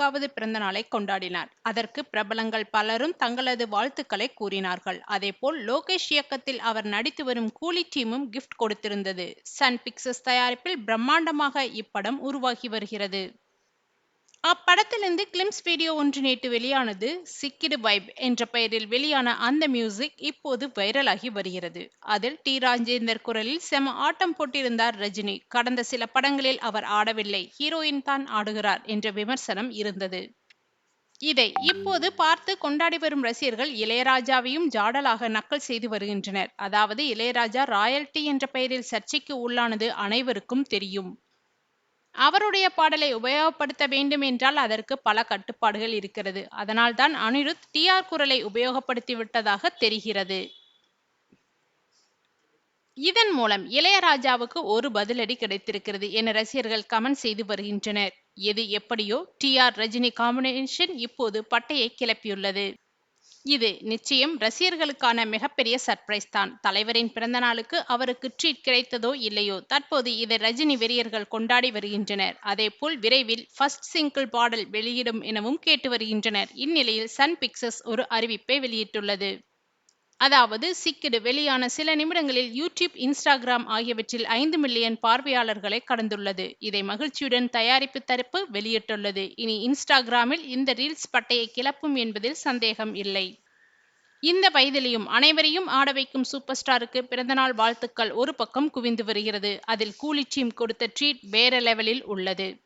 நான்காவது பிறந்த நாளை கொண்டாடினார். அதற்கு பிரபலங்கள் பலரும் தங்களது வாழ்த்துக்களை கூறினார்கள். அதேபோல் லோகேஷ் இயக்கத்தில் அவர் நடித்து வரும் கூலி டீமும் கிஃப்ட் கொடுத்திருந்தது. சன் பிக்சர்ஸ் தயாரிப்பில் பிரம்மாண்டமாக இப்படம் உருவாகி வருகிறது. அப்படத்திலிருந்து கிளிம்ஸ் வீடியோ ஒன்று நேற்று வெளியானது சிக்கிடு வைப் என்ற பெயரில் வெளியான அந்த மியூசிக் இப்போது வைரலாகி வருகிறது. அதில் டி. ராஜேந்தர் குரலில் செம ஆட்டம் போட்டிருந்தார் ரஜினி. கடந்த சில படங்களில் அவர் ஆடவில்லை. ஹீரோயின் தான் ஆடுகிறார் என்ற விமர்சனம் இருந்தது. இதை இப்போது பார்த்து கொண்டாடி வரும் ரசிகர்கள் இளையராஜாவையும் ஜாடலாக நக்கல் செய்து வருகின்றனர். அதாவது இளையராஜா ராயல்டி என்ற பெயரில் சர்ச்சைக்கு உள்ளானது அனைவருக்கும் தெரியும். அவருடைய பாடலை உபயோகப்படுத்த வேண்டும் என்றால் அதற்கு பல கட்டுப்பாடுகள் இருக்கிறது. அதனால்தான் அனிருத் டி ஆர் குரலை உபயோகப்படுத்தி விட்டதாக தெரிகிறது. இதன் மூலம் இளையராஜாவுக்கு ஒரு பதிலடி கிடைத்திருக்கிறது என ரசிகர்கள் கமெண்ட் செய்து வருகின்றனர். எது எப்படியோ டி ஆர் ரஜினி காம்பினேஷன் இப்போது பட்டையை கிளப்பியுள்ளது. இது நிச்சயம் ரசிகர்களுக்கான மிகப்பெரிய சர்ப்ரைஸ் தான். தலைவரின் பிறந்த நாளுக்கு அவருக்கு ட்ரீட் கிடைத்ததோ இல்லையோ தற்போது இதை ரஜினி வெறியர்கள் கொண்டாடி வருகின்றனர். அதேபோல் விரைவில் ஃபர்ஸ்ட் சிங்கிள் பாடல் வெளியிடும் எனவும் கேட்டு வருகின்றனர். இந்நிலையில் சன் பிக்சர்ஸ் ஒரு அறிவிப்பை வெளியிட்டுள்ளது. அதாவது சிக்கிடு வெளியான சில நிமிடங்களில் யூடியூப் இன்ஸ்டாகிராம் ஆகியவற்றில் ஐந்து மில்லியன் பார்வையாளர்களை கடந்துள்ளது. இதை மகிழ்ச்சியுடன் தயாரிப்பு தரப்பு வெளியிட்டுள்ளது. இனி இன்ஸ்டாகிராமில் இந்த ரீல்ஸ் பட்டையை கிளப்பும் என்பதில் சந்தேகம் இல்லை. இந்த வயதிலையும் அனைவரையும் ஆட வைக்கும் சூப்பர் ஸ்டாருக்கு பிறந்தநாள் வாழ்த்துக்கள் ஒரு பக்கம் குவிந்து வருகிறது. அதில் கூலி டீம் கொடுத்த ட்ரீட் வேற லெவலில் உள்ளது.